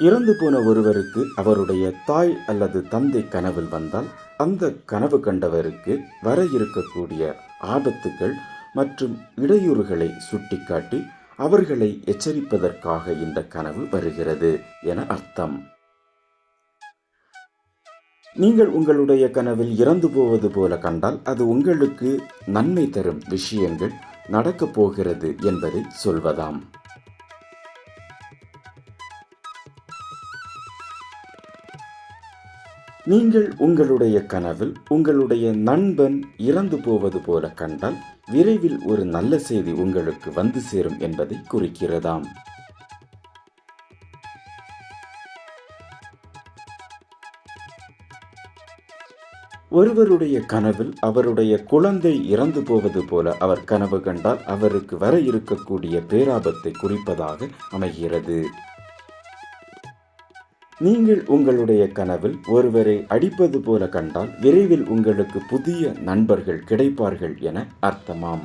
இறந்து போன ஒருவருக்கு அவருடைய தாய் அல்லது தந்தை கனவில் வந்தால் அந்த கனவு கண்டவருக்கு வர இருக்கக்கூடிய ஆபத்துகள் மற்றும் இடையூறுகளை சுட்டிக்காட்டி அவர்களை எச்சரிப்பதற்காக இந்த கனவு வருகிறது என அர்த்தம். நீங்கள் உங்களுடைய கனவில் இறந்து போவது போல கண்டால் அது உங்களுக்கு நன்மை தரும் விஷயங்கள் நடக்கப் போகிறது என்பதை சொல்வதாம். நீங்கள் உங்களுடைய கனவில் உங்களுடைய நண்பன் இறந்து போவது போல கண்டால் விரைவில் ஒரு நல்ல செய்தி உங்களுக்கு வந்து சேரும் என்பதை குறிக்கிறதாம். ஒருவருடைய கனவில் அவருடைய குழந்தை இறந்து போவது போல அவர் கனவு கண்டால் அவருக்கு வர இருக்கக்கூடிய பேராபத்தை குறிப்பதாக அமைகிறது. நீங்கள் உங்களுடைய கனவில் ஒருவரை அடிப்பது போல கண்டால் விரைவில் உங்களுக்கு புதிய நண்பர்கள் கிடைப்பார்கள் என அர்த்தமாம்.